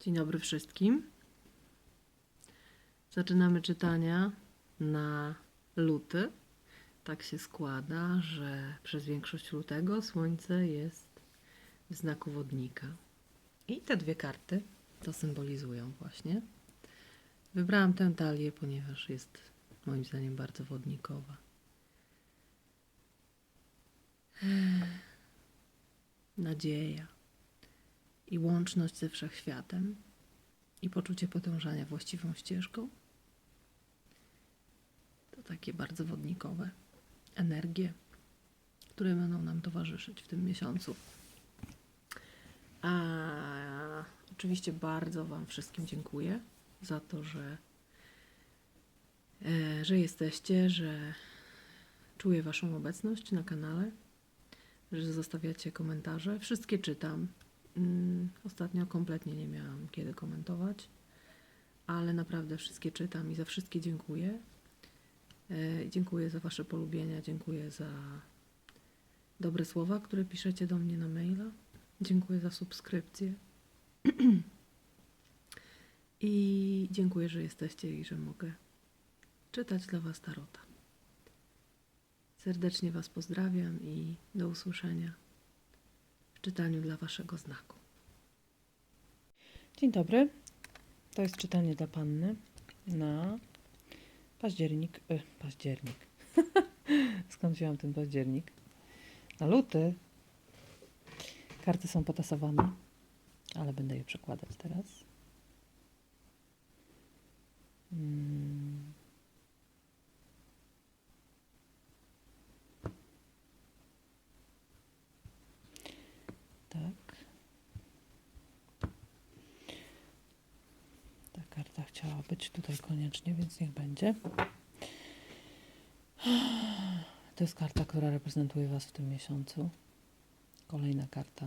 Dzień dobry wszystkim. Zaczynamy czytania na luty. Tak się składa, że przez większość lutego słońce jest w znaku wodnika. I te dwie karty to symbolizują właśnie. Wybrałam tę talię, ponieważ jest moim zdaniem bardzo wodnikowa. Nadzieja i łączność ze wszechświatem i poczucie podążania właściwą ścieżką. To takie bardzo wodnikowe energie, które będą nam towarzyszyć w tym miesiącu. A oczywiście bardzo Wam wszystkim dziękuję za to, że, e, że jesteście, że czuję Waszą obecność na kanale, że zostawiacie komentarze. Wszystkie czytam. Mm, Ostatnio kompletnie nie miałam kiedy komentować, ale naprawdę wszystkie czytam i za wszystkie dziękuję. E, Dziękuję za Wasze polubienia, dziękuję za dobre słowa, które piszecie do mnie na maila. Dziękuję za subskrypcję. I dziękuję, że jesteście i że mogę czytać dla Was tarota. Serdecznie Was pozdrawiam i do usłyszenia czytaniu dla Waszego znaku. Dzień dobry. To jest czytanie dla Panny na październik. Y, październik. Skąd wziąłem ten październik? Na luty. Karty są potasowane, ale będę je przekładać teraz. Mm. Tak. Ta karta chciała być tutaj koniecznie, więc niech będzie. To jest karta, która reprezentuje Was w tym miesiącu. Kolejna karta.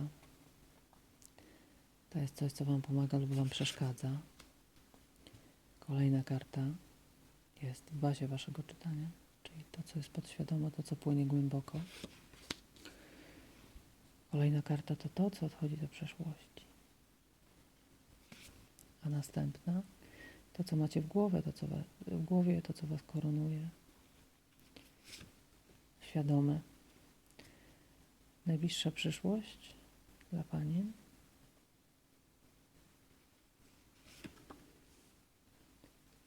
To jest coś, co Wam pomaga lub Wam przeszkadza. Kolejna karta jest w bazie Waszego czytania, czyli to, co jest podświadome, to, co płynie głęboko. Kolejna karta to to, co odchodzi do przeszłości. A następna to, co macie w głowie, to, co wa- w głowie, to, co Was koronuje. Świadome. Najbliższa przyszłość dla Panien.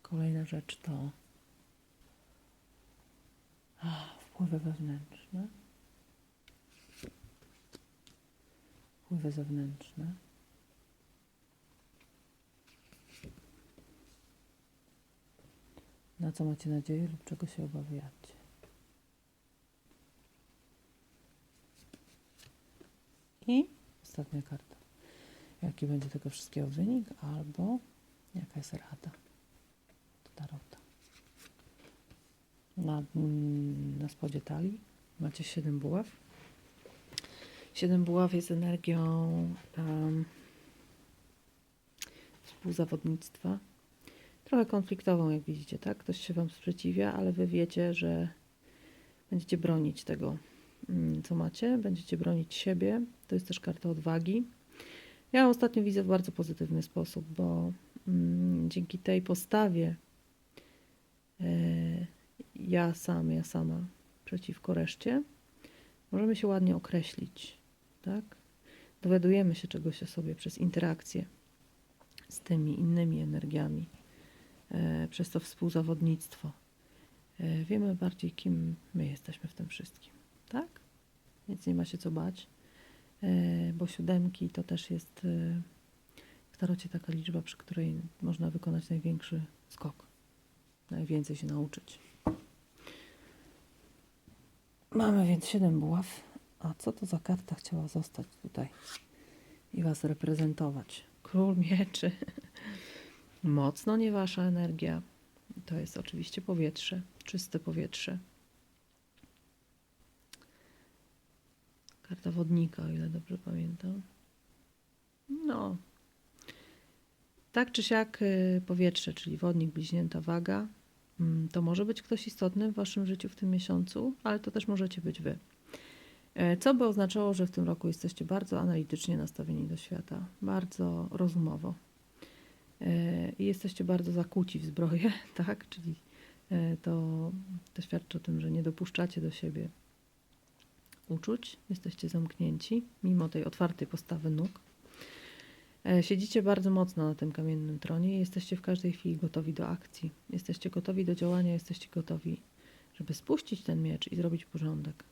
Kolejna rzecz to ah, wpływy wewnętrzne. Wpływy zewnętrzne. Na co macie nadzieję lub czego się obawiacie? I ostatnia karta. Jaki będzie tego wszystkiego wynik, albo jaka jest rada tarota. Na, mm, na spodzie talii macie 7 buław. Siedem buław jest energią um, współzawodnictwa. Trochę konfliktową, jak widzicie, tak? Ktoś się Wam sprzeciwia, ale Wy wiecie, że będziecie bronić tego, mm, co macie. Będziecie bronić siebie. To jest też karta odwagi. Ja ostatnio widzę w bardzo pozytywny sposób, bo mm, dzięki tej postawie e, ja sam, ja sama przeciwko reszcie, możemy się ładnie określić, tak? Dowiadujemy się czegoś o sobie przez interakcję z tymi innymi energiami, e, przez to współzawodnictwo. E, wiemy bardziej, kim my jesteśmy w tym wszystkim, tak? Więc nie ma się co bać, e, bo siódemki to też jest w tarocie taka liczba, przy której można wykonać największy skok, najwięcej się nauczyć. Mamy więc 7 buław. A co to za karta chciała zostać tutaj i Was reprezentować? Król mieczy. Mocno nie Wasza energia. To jest oczywiście powietrze, czyste powietrze. Karta wodnika, o ile dobrze pamiętam. No. Tak czy siak y, powietrze, czyli wodnik, bliźnięta waga, Mm, To może być ktoś istotny w Waszym życiu w tym miesiącu, ale to też możecie być Wy. E, Co by oznaczało, że w tym roku jesteście bardzo analitycznie nastawieni do świata, bardzo rozumowo. E, I jesteście bardzo zakłóci w zbroję, tak? Czyli e, to, to świadczy o tym, że nie dopuszczacie do siebie uczuć, jesteście zamknięci, mimo tej otwartej postawy nóg. Siedzicie bardzo mocno na tym kamiennym tronie i jesteście w każdej chwili gotowi do akcji. Jesteście gotowi do działania, jesteście gotowi, żeby spuścić ten miecz i zrobić porządek.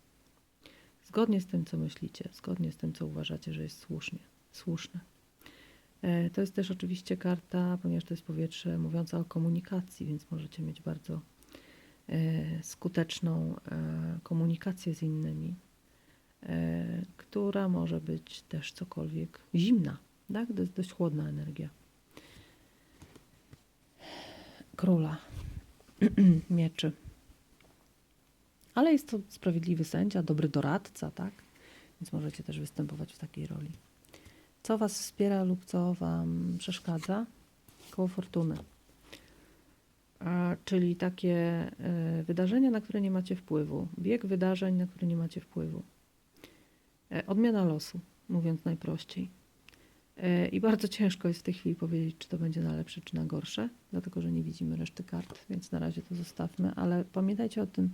Zgodnie z tym, co myślicie, zgodnie z tym, co uważacie, że jest słusznie, słuszne. E, To jest też oczywiście karta, ponieważ to jest powietrze mówiąca o komunikacji, więc możecie mieć bardzo e, skuteczną e, komunikację z innymi, która może być też cokolwiek zimna, tak? To jest dość chłodna energia. Króla mieczy. Ale jest to sprawiedliwy sędzia, dobry doradca, tak? Więc możecie też występować w takiej roli. Co Was wspiera lub co Wam przeszkadza? Koło fortuny. A, czyli takie e, wydarzenia, na które nie macie wpływu. Bieg wydarzeń, na które nie macie wpływu. E, odmiana losu, mówiąc najprościej. E, I bardzo ciężko jest w tej chwili powiedzieć, czy to będzie na lepsze, czy na gorsze, dlatego że nie widzimy reszty kart, więc na razie to zostawmy. Ale pamiętajcie o tym,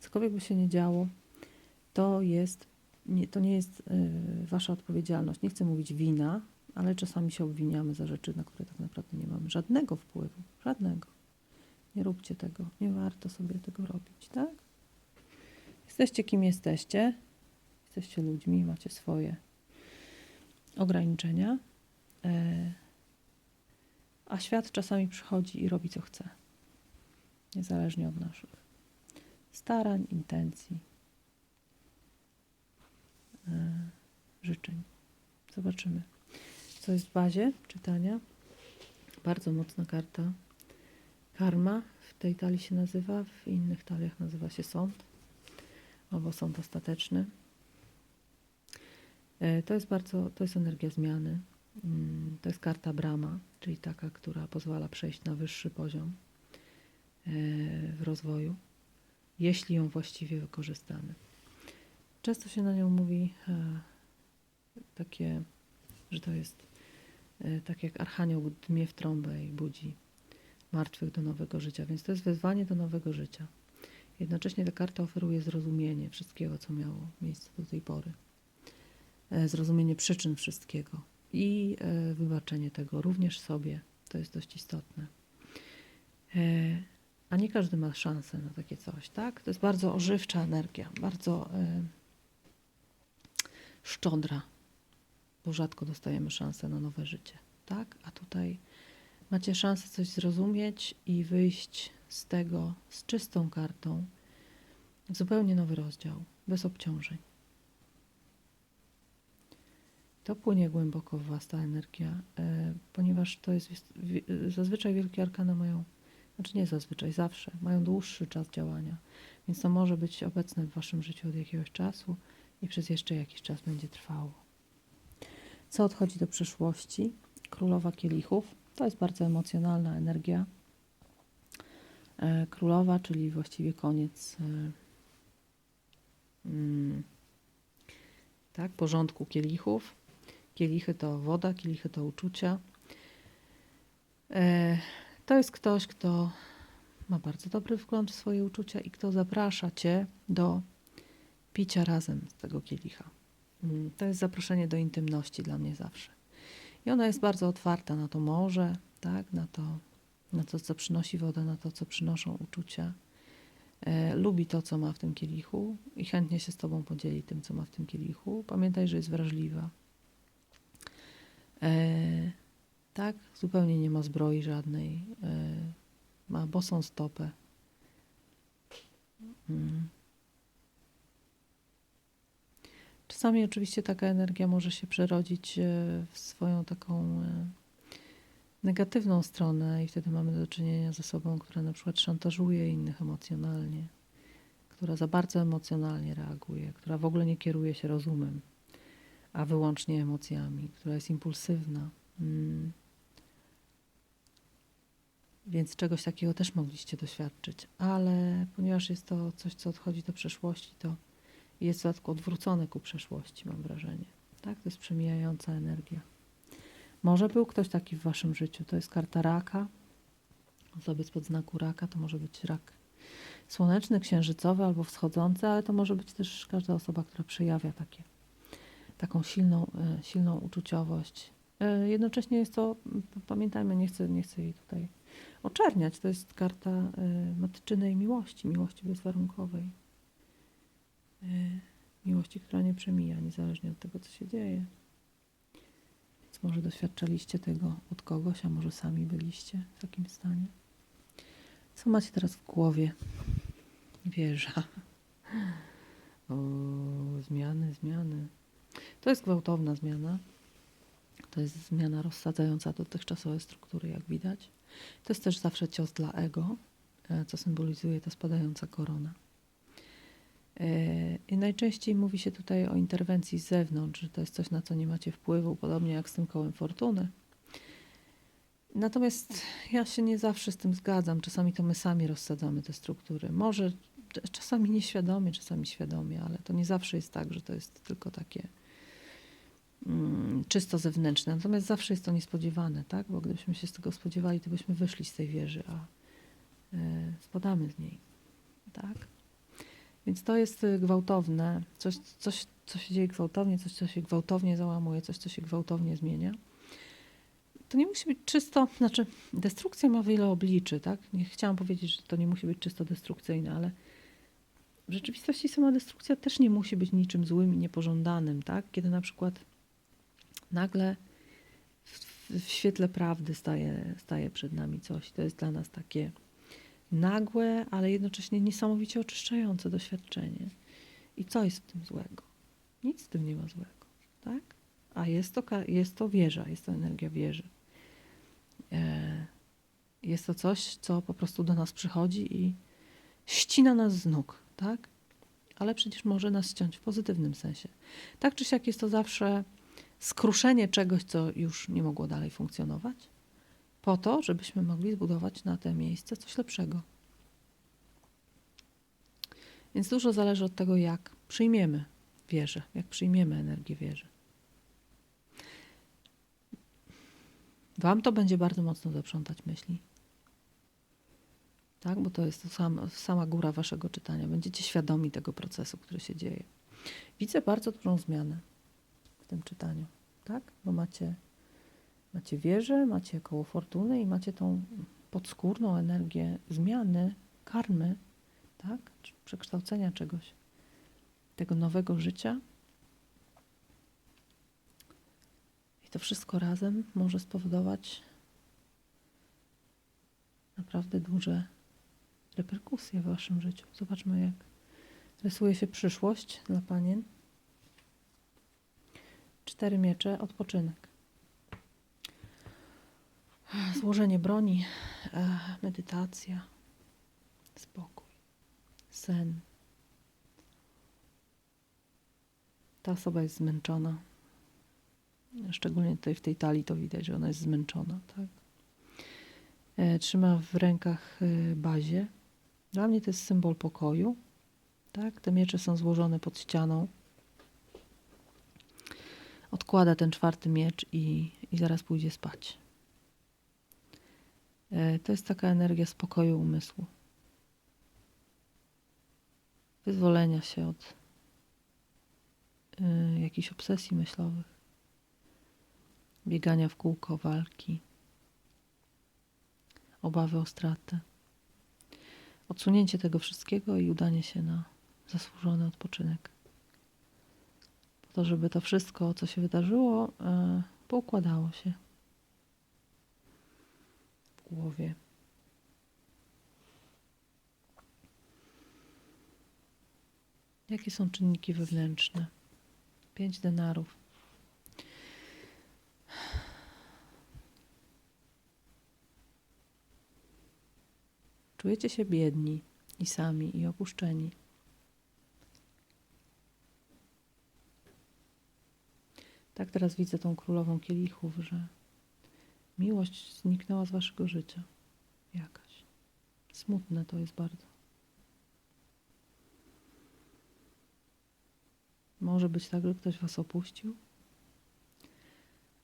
cokolwiek by się nie działo, to jest, nie, to nie jest y, wasza odpowiedzialność. Nie chcę mówić wina, ale czasami się obwiniamy za rzeczy, na które tak naprawdę nie mamy żadnego wpływu. Żadnego. Nie róbcie tego. Nie warto sobie tego robić, tak? Jesteście kim jesteście. Jesteście ludźmi, macie swoje ograniczenia. E, a świat czasami przychodzi i robi co chce. Niezależnie od naszych starań, intencji, e, życzeń. Zobaczymy, co jest w bazie czytania. Bardzo mocna karta. Karma w tej talii się nazywa, w innych taliach nazywa się sąd, albo sąd ostateczny. E, To jest bardzo, to jest energia zmiany. Mm, To jest karta Brama, czyli taka, która pozwala przejść na wyższy poziom e, w rozwoju, jeśli ją właściwie wykorzystamy. Często się na nią mówi e, takie, że to jest e, tak jak archanioł dmie w trąbę i budzi martwych do nowego życia, więc to jest wezwanie do nowego życia. Jednocześnie ta karta oferuje zrozumienie wszystkiego, co miało miejsce do tej pory e, zrozumienie przyczyn wszystkiego i wybaczenie tego również sobie. To jest dość istotne. A nie każdy ma szansę na takie coś, tak? To jest bardzo ożywcza energia, bardzo e, szczodra, bo rzadko dostajemy szansę na nowe życie, tak? A tutaj macie szansę coś zrozumieć i wyjść z tego z czystą kartą w zupełnie nowy rozdział, bez obciążeń. To płynie głęboko w Was ta energia, e, ponieważ to jest, jest wi- zazwyczaj wielkie arkana mają, znaczy nie zazwyczaj, zawsze mają dłuższy czas działania, więc to może być obecne w Waszym życiu od jakiegoś czasu i przez jeszcze jakiś czas będzie trwało. Co odchodzi do przyszłości? Królowa kielichów to jest bardzo emocjonalna energia. E, Królowa, czyli właściwie koniec e, mm, tak, porządku kielichów. Kielichy to woda, kielichy to uczucia. E, To jest ktoś, kto ma bardzo dobry wgląd w swoje uczucia i kto zaprasza cię do picia razem z tego kielicha. Mm, To jest zaproszenie do intymności dla mnie zawsze. I ona jest bardzo otwarta na to morze, tak, na to, na to, co przynosi woda, na to, co przynoszą uczucia. E, lubi to, co ma w tym kielichu i chętnie się z tobą podzieli tym, co ma w tym kielichu. Pamiętaj, że jest wrażliwa. E, tak, zupełnie nie ma zbroi żadnej. E, ma bosą stopę. Mm. Czasami oczywiście taka energia może się przerodzić e, w swoją taką e, negatywną stronę i wtedy mamy do czynienia z osobą, która na przykład szantażuje innych emocjonalnie, która za bardzo emocjonalnie reaguje, która w ogóle nie kieruje się rozumem, a wyłącznie emocjami, która jest impulsywna. Mm. Więc czegoś takiego też mogliście doświadczyć, ale ponieważ jest to coś, co odchodzi do przeszłości, to jest w dodatku odwrócone ku przeszłości, mam wrażenie. Tak? To jest przemijająca energia. Może był ktoś taki w waszym życiu. To jest karta raka. Osoby spod znaku raka to może być rak słoneczny, księżycowy albo wschodzący, ale to może być też każda osoba, która przejawia takie, taką silną, e, silną uczuciowość. E, Jednocześnie jest to, pamiętajmy, nie chcę, nie chcę jej tutaj oczerniać, to jest karta e, matczynej miłości, miłości bezwarunkowej. E, Miłości, która nie przemija, niezależnie od tego, co się dzieje. Więc może doświadczaliście tego od kogoś, a może sami byliście w takim stanie. Co macie teraz w głowie? Wieża. O, zmiany, zmiany. To jest gwałtowna zmiana. To jest zmiana rozsadzająca dotychczasowe struktury, jak widać. To jest też zawsze cios dla ego, e, co symbolizuje ta spadająca korona. E, I najczęściej mówi się tutaj o interwencji z zewnątrz, że to jest coś, na co nie macie wpływu, podobnie jak z tym kołem fortuny. Natomiast ja się nie zawsze z tym zgadzam. Czasami to my sami rozsadzamy te struktury. Może czasami nieświadomie, czasami świadomie, ale to nie zawsze jest tak, że to jest tylko takie czysto zewnętrzne. Natomiast zawsze jest to niespodziewane, tak? Bo gdybyśmy się z tego spodziewali, to byśmy wyszli z tej wieży, a y, spadamy z niej, tak? Więc to jest y, gwałtowne, coś, coś, co się dzieje gwałtownie, coś, co się gwałtownie załamuje, coś, co się gwałtownie zmienia. To nie musi być czysto, znaczy destrukcja ma wiele obliczy, tak? Nie chciałam powiedzieć, że to nie musi być czysto destrukcyjne, ale w rzeczywistości sama destrukcja też nie musi być niczym złym i niepożądanym, tak? Kiedy na przykład nagle w, w świetle prawdy staje, staje przed nami coś, to jest dla nas takie nagłe, ale jednocześnie niesamowicie oczyszczające doświadczenie. I co jest w tym złego? Nic w tym nie ma złego, tak? A jest to, jest to wieża, jest to energia wieży. E, Jest to coś, co po prostu do nas przychodzi i ścina nas z nóg, tak? Ale przecież może nas ściąć w pozytywnym sensie. Tak czy siak jest to zawsze skruszenie czegoś, co już nie mogło dalej funkcjonować, po to, żebyśmy mogli zbudować na te miejsce coś lepszego. Więc dużo zależy od tego, jak przyjmiemy wieżę, jak przyjmiemy energię wieży. Wam to będzie bardzo mocno zaprzątać myśli. Tak, bo to jest to sam, sama góra waszego czytania. Będziecie świadomi tego procesu, który się dzieje. Widzę bardzo dużą zmianę tym czytaniu, tak? Bo macie, macie wieżę, macie koło fortuny i macie tą podskórną energię zmiany, karmy, tak? Czy przekształcenia czegoś, tego nowego życia. I to wszystko razem może spowodować naprawdę duże reperkusje w waszym życiu. Zobaczmy, jak rysuje się przyszłość dla panien. Cztery miecze, odpoczynek. Złożenie broni, e, medytacja, spokój, sen. Ta osoba jest zmęczona. Szczególnie tutaj w tej talii to widać, że ona jest zmęczona. Tak? E, Trzyma w rękach e, bazie. Dla mnie to jest symbol pokoju. Tak? Te miecze są złożone pod ścianą. Odkłada ten czwarty miecz i, i zaraz pójdzie spać. E, To jest taka energia spokoju umysłu. Wyzwolenia się od y, jakichś obsesji myślowych, biegania w kółko, walki, obawy o stratę. Odsunięcie tego wszystkiego i udanie się na zasłużony odpoczynek. To, żeby to wszystko, co się wydarzyło, e, poukładało się w głowie. Jakie są czynniki wewnętrzne? Pięć denarów. Czujecie się biedni i sami i opuszczeni. Tak teraz widzę tą królową kielichów, że miłość zniknęła z waszego życia. Jakaś. Smutne to jest bardzo. Może być tak, że ktoś was opuścił,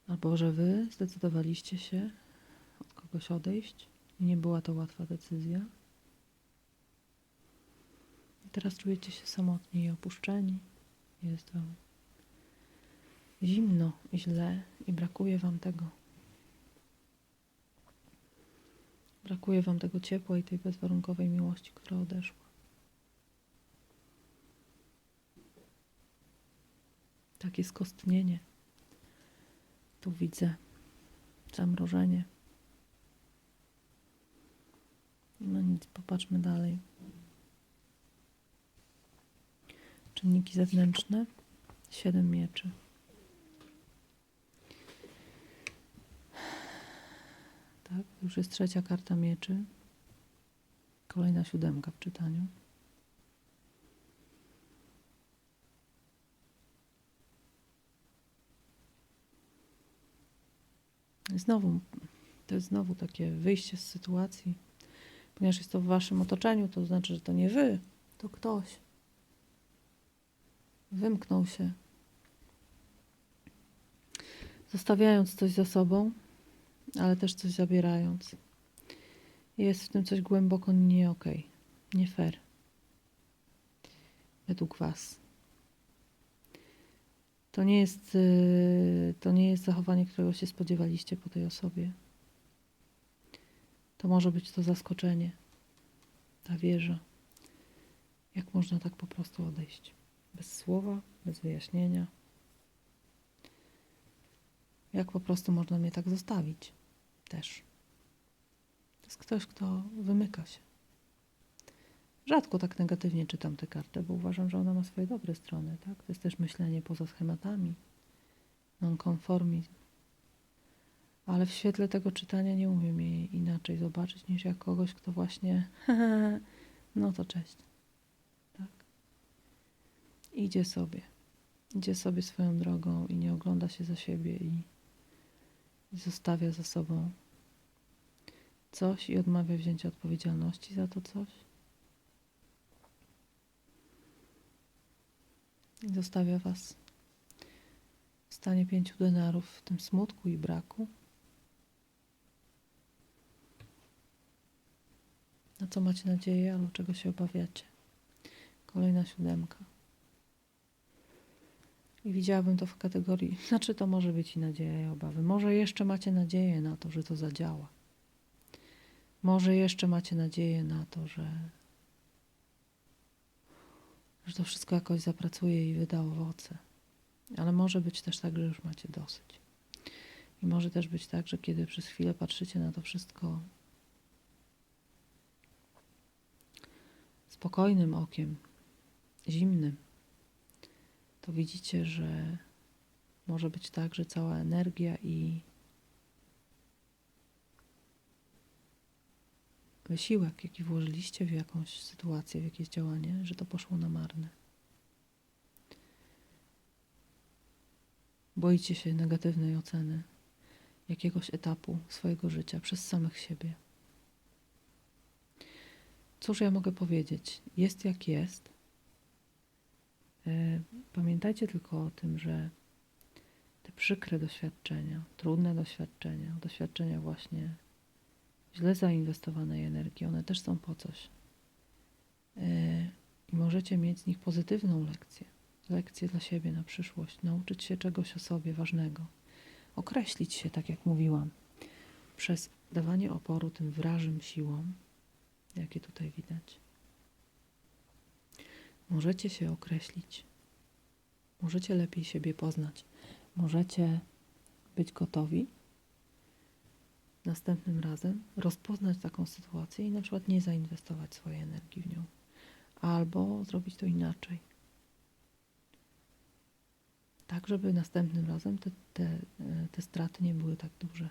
Albo że wy zdecydowaliście się od kogoś odejść i nie była to łatwa decyzja. I teraz czujecie się samotni i opuszczeni. Jest wam zimno źle i brakuje wam tego. Brakuje wam tego ciepła i tej bezwarunkowej miłości, która odeszła. Takie skostnienie. Tu widzę zamrożenie. No nic, popatrzmy dalej. Czynniki zewnętrzne. Siedem mieczy. Tak, to już jest trzecia karta mieczy. Kolejna siódemka w czytaniu. Znowu, to jest znowu takie wyjście z sytuacji, ponieważ jest to w waszym otoczeniu, to znaczy, że to nie wy, to ktoś. Wymknął się, zostawiając coś za sobą, ale też coś zabierając. Jest w tym coś głęboko nie okej, nie fair. Według was. To nie jest, yy, to nie jest zachowanie, którego się spodziewaliście po tej osobie. To może być to zaskoczenie, ta wieża. Jak można tak po prostu odejść? Bez słowa, bez wyjaśnienia. Jak po prostu można mnie tak zostawić? Też. To jest ktoś, kto wymyka się. Rzadko tak negatywnie czytam tę kartę, bo uważam, że ona ma swoje dobre strony. Tak? To jest też myślenie poza schematami, nonkonformizm. Ale w świetle tego czytania nie umiem jej inaczej zobaczyć niż jak kogoś, kto właśnie no to cześć. Tak? Idzie sobie. Idzie sobie swoją drogą i nie ogląda się za siebie i, i zostawia za sobą coś i odmawia wzięcia odpowiedzialności za to coś. I zostawia was w stanie pięciu denarów, w tym smutku i braku. Na co macie nadzieję, albo czego się obawiacie? Kolejna siódemka. I widziałabym to w kategorii, znaczy to może być i nadzieja i obawy. Może jeszcze macie nadzieję na to, że to zadziała. Może jeszcze macie nadzieję na to, że, że to wszystko jakoś zapracuje i wyda owoce. Ale może być też tak, że już macie dosyć. I może też być tak, że kiedy przez chwilę patrzycie na to wszystko spokojnym okiem, zimnym, to widzicie, że może być tak, że cała energia i wysiłek, jaki włożyliście w jakąś sytuację, w jakieś działanie, że to poszło na marne. Boicie się negatywnej oceny jakiegoś etapu swojego życia przez samych siebie. Cóż ja mogę powiedzieć? Jest jak jest. E, Pamiętajcie tylko o tym, że te przykre doświadczenia, trudne doświadczenia, doświadczenia właśnie źle zainwestowanej energii, one też są po coś. E, I możecie mieć z nich pozytywną lekcję. Lekcję dla siebie na przyszłość, nauczyć się czegoś o sobie ważnego, określić się, tak jak mówiłam, przez dawanie oporu tym wrażym siłom, jakie tutaj widać. Możecie się określić, możecie lepiej siebie poznać, możecie być gotowi następnym razem rozpoznać taką sytuację i na przykład nie zainwestować swojej energii w nią, albo zrobić to inaczej. Tak, żeby następnym razem te, te, te straty nie były tak duże.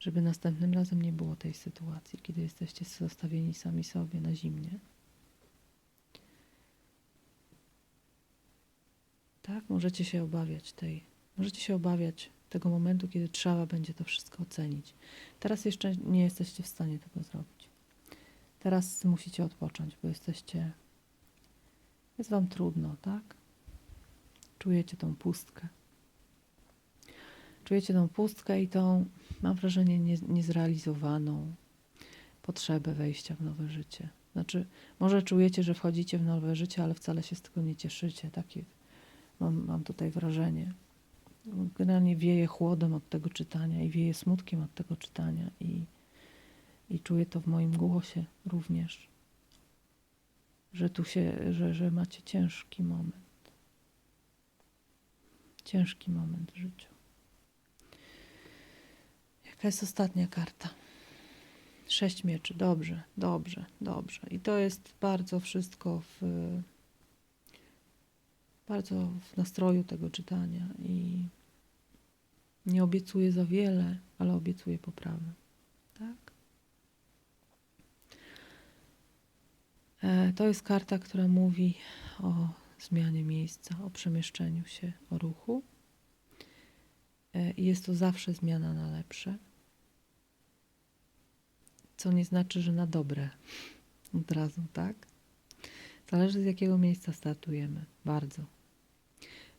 Żeby następnym razem nie było tej sytuacji, kiedy jesteście zostawieni sami sobie na zimnie. Tak, możecie się obawiać tej, możecie się obawiać tego momentu, kiedy trzeba będzie to wszystko ocenić. Teraz jeszcze nie jesteście w stanie tego zrobić. Teraz musicie odpocząć, bo jesteście. Jest wam trudno, tak? Czujecie tą pustkę. Czujecie tą pustkę i tą, mam wrażenie, nie, niezrealizowaną potrzebę wejścia w nowe życie. Znaczy, może czujecie, że wchodzicie w nowe życie, ale wcale się z tego nie cieszycie. Takie mam, mam tutaj wrażenie. Generalnie wieje chłodem od tego czytania i wieje smutkiem od tego czytania i, i czuję to w moim głosie również, że tu się, że, że macie ciężki moment. Ciężki moment w życiu. Jaka jest ostatnia karta? Sześć mieczy. Dobrze, dobrze, dobrze. I to jest bardzo wszystko w bardzo w nastroju tego czytania i nie obiecuję za wiele, ale obiecuję poprawę. Tak? E, To jest karta, która mówi o zmianie miejsca, o przemieszczeniu się, o ruchu. E, I jest to zawsze zmiana na lepsze. Co nie znaczy, że na dobre. Od razu, tak? Zależy z jakiego miejsca startujemy. Bardzo.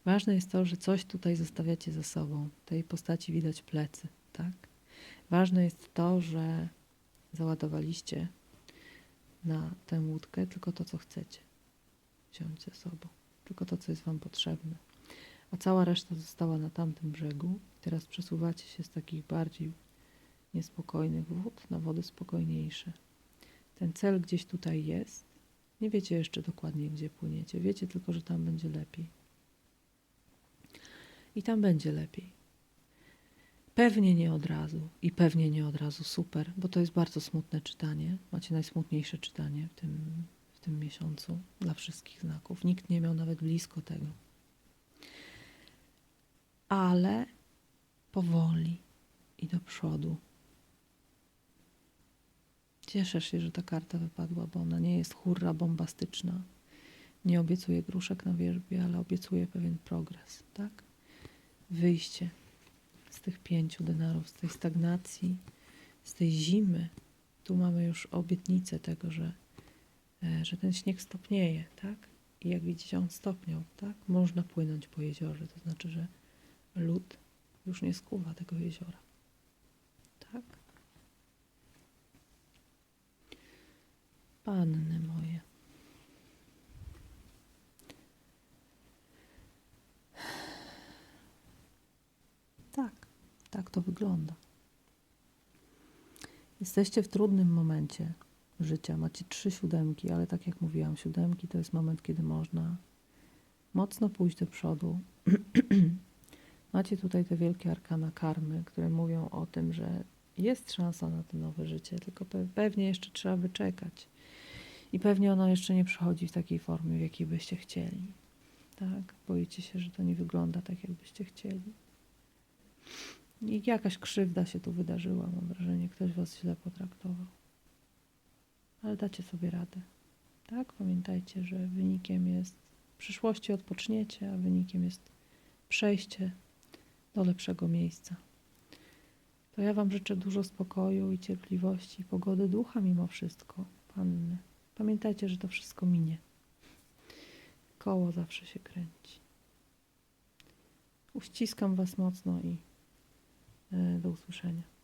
Ważne jest to, że coś tutaj zostawiacie za sobą. Tej postaci widać plecy, tak? Ważne jest to, że załadowaliście na tę łódkę tylko to, co chcecie wziąć ze sobą. Tylko to, co jest Wam potrzebne. A cała reszta została na tamtym brzegu. Teraz przesuwacie się z takich bardziej niespokojnych wód na wody spokojniejsze. Ten cel gdzieś tutaj jest. Nie wiecie jeszcze dokładnie, gdzie płyniecie. Wiecie tylko, że tam będzie lepiej. I tam będzie lepiej. Pewnie nie od razu i pewnie nie od razu super, bo to jest bardzo smutne czytanie. Macie najsmutniejsze czytanie w tym, w tym miesiącu dla wszystkich znaków. Nikt nie miał nawet blisko tego. Ale powoli i do przodu. Cieszę się, że ta karta wypadła, bo ona nie jest hurra bombastyczna. Nie obiecuje gruszek na wierzbie, ale obiecuje pewien progres, tak? Wyjście z tych pięciu denarów, z tej stagnacji, z tej zimy. Tu mamy już obietnicę tego, że, e, że ten śnieg stopnieje, tak? I jak widzicie, on stopniał, tak? Można płynąć po jeziorze, to znaczy, że lód już nie skuwa tego jeziora, tak? Panny moje. Tak, tak to wygląda. Jesteście w trudnym momencie życia. Macie trzy siódemki, ale tak jak mówiłam, siódemki to jest moment, kiedy można mocno pójść do przodu. Macie tutaj te wielkie arkana karmy, które mówią o tym, że jest szansa na to nowe życie, tylko pe- pewnie jeszcze trzeba wyczekać. I pewnie ono jeszcze nie przychodzi w takiej formie, w jakiej byście chcieli. Tak? Boicie się, że to nie wygląda tak, jakbyście chcieli. I jakaś krzywda się tu wydarzyła, mam wrażenie, ktoś was źle potraktował. Ale dacie sobie radę. Tak? Pamiętajcie, że wynikiem jest w przyszłości odpoczniecie, a wynikiem jest przejście do lepszego miejsca. To ja Wam życzę dużo spokoju i cierpliwości, pogody ducha mimo wszystko, panny. Pamiętajcie, że to wszystko minie. Koło zawsze się kręci. Uściskam Was mocno i do usłyszenia.